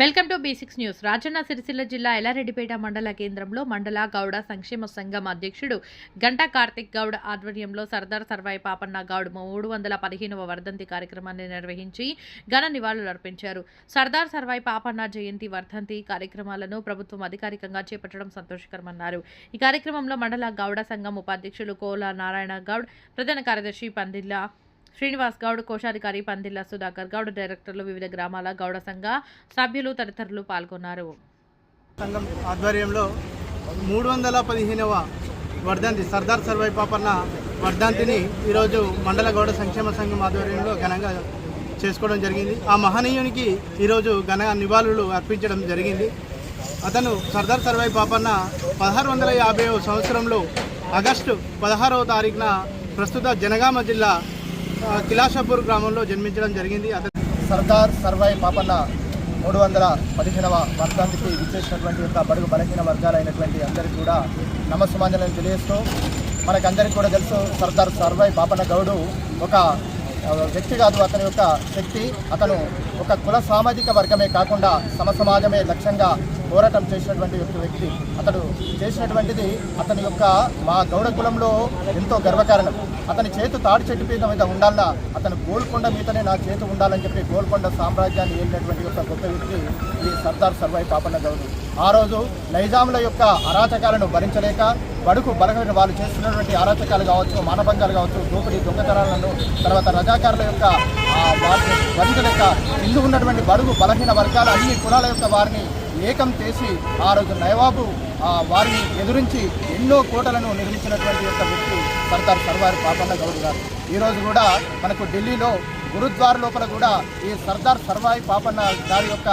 Welcome to basics news. Rajanna Sircilla జిల్లా ఎల్లారెడ్డిపేట మండల కేంద్రంలో మండల గౌడ సంక్షేమ సంఘం అధ్యక్షుడు గంటా కార్తిక్ గౌడ్ ఆధ్వర్యంలో సర్దార్ సర్వాయి పాపన్న గౌడ్ మూడు వందల పదిహేనవ వర్ధంతి కార్యక్రమాన్ని నిర్వహించి ఘన నివాళులు అర్పించారు. సర్దార్ సర్వాయి పాపన్న జయంతి వర్ధంతి కార్యక్రమాలను ప్రభుత్వం అధికారికంగా చేపట్టడం సంతోషకరమన్నారు. ఈ కార్యక్రమంలో మండల గౌడ సంఘం ఉపాధ్యక్షులు కోల నారాయణ గౌడ్ ప్రధాన కార్యదర్శి పందిల్లా శ్రీనివాస్ గౌడ్ కోశాధికారి పందిల్ల సుధాకర్ గౌడ్ డైరెక్టర్లు వివిధ గ్రామాల గౌడ సంఘ సభ్యులు తదితరులు పాల్గొన్నారు. సంఘం ఆధ్వర్యంలో మూడు వందల పదిహేనవ వర్ధంతి సర్దార్ సర్వై పాపన్న వర్ధంతిని ఈరోజు మండల గౌడ సంక్షేమ సంఘం ఆధ్వర్యంలో ఘనంగా చేసుకోవడం జరిగింది. ఆ మహనీయునికి ఈరోజు ఘన నివాళులు అర్పించడం జరిగింది. అతను సర్దార్ సర్వై పాపన్న పదహారు వందల యాభై సంవత్సరంలో ఆగస్టు పదహారవ తారీఖున ప్రస్తుత జనగామ జిల్లా కిలాషాపూర్ గ్రామంలో జన్మించడం జరిగింది. అతను సర్దార్ సర్వాయి పాపన్న మూడు వందల పదిహేనవ వర్గానికి విచ్చేసినటువంటి యొక్క బడుగు బలహీన వర్గాలైనటువంటి అందరికీ కూడా నమస్సమాంజలను తెలియజేస్తూ మనకందరికీ కూడా తెలుసు సర్దార్ సర్వాయి పాపన్న గౌడు ఒక వ్యక్తి కాదు. అతని యొక్క శక్తి అతను ఒక కుల సామాజిక వర్గమే కాకుండా సమసమాజమే లక్ష్యంగా పోరాటం చేసినటువంటి యొక్క వ్యక్తి. అతడు చేసినటువంటిది అతని యొక్క మా గౌడ కులంలో ఎంతో గర్వకారణం. అతని చేతు తాడి చెట్టు మీద మీద ఉండాలన్నా అతను గోల్కొండ మీదనే నా చేతు ఉండాలని చెప్పి గోల్కొండ సామ్రాజ్యాన్ని ఏలినటువంటి యొక్క గొప్ప వ్యక్తి ఈ సర్దార్ సర్వాయి పాపన్న గౌడు. ఆ రోజు నైజాముల యొక్క అరాచకాలను భరించలేక బడుకు బలహీన వాళ్ళు చేస్తున్నటువంటి అరాచకాలు కావచ్చు మానభంగాలు కావచ్చు దోపిడీ దొంగతనాలను తర్వాత రజాకారుల యొక్క ఆ, వారిని భరించలేక ఇల్లు ఉన్నటువంటి బడుగు బలహీన వర్గాల అన్ని కులాల యొక్క వారిని ఏకం చేసి ఆ రోజు నయవాబు ఆ, వారిని ఎదురించి ఎన్నో కోటలను నిర్మించినటువంటి యొక్క వ్యక్తి సర్దార్ సర్వారి పాపన్న గౌడ్ గారు. ఈరోజు కూడా మనకు ఢిల్లీలో గురుద్వార లోపల కూడా ఈ సర్దార్ సర్వాయి పాపన్న గారి యొక్క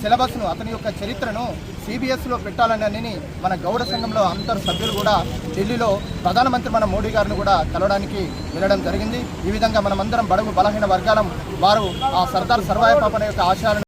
సిలబస్ను అతని యొక్క చరిత్రను సిబిఎస్లో పెట్టాలని మన గౌడ సంఘంలో అందరు సభ్యులు కూడా ఢిల్లీలో ప్రధానమంత్రి మన మోడీ గారిని కూడా కలవడానికి వెళ్ళడం జరిగింది. ఈ విధంగా మనమందరం బడుగు బలహీన వర్గాలం వారు ఆ సర్దార్ సర్వాయి పాపన్న యొక్క ఆశయాలను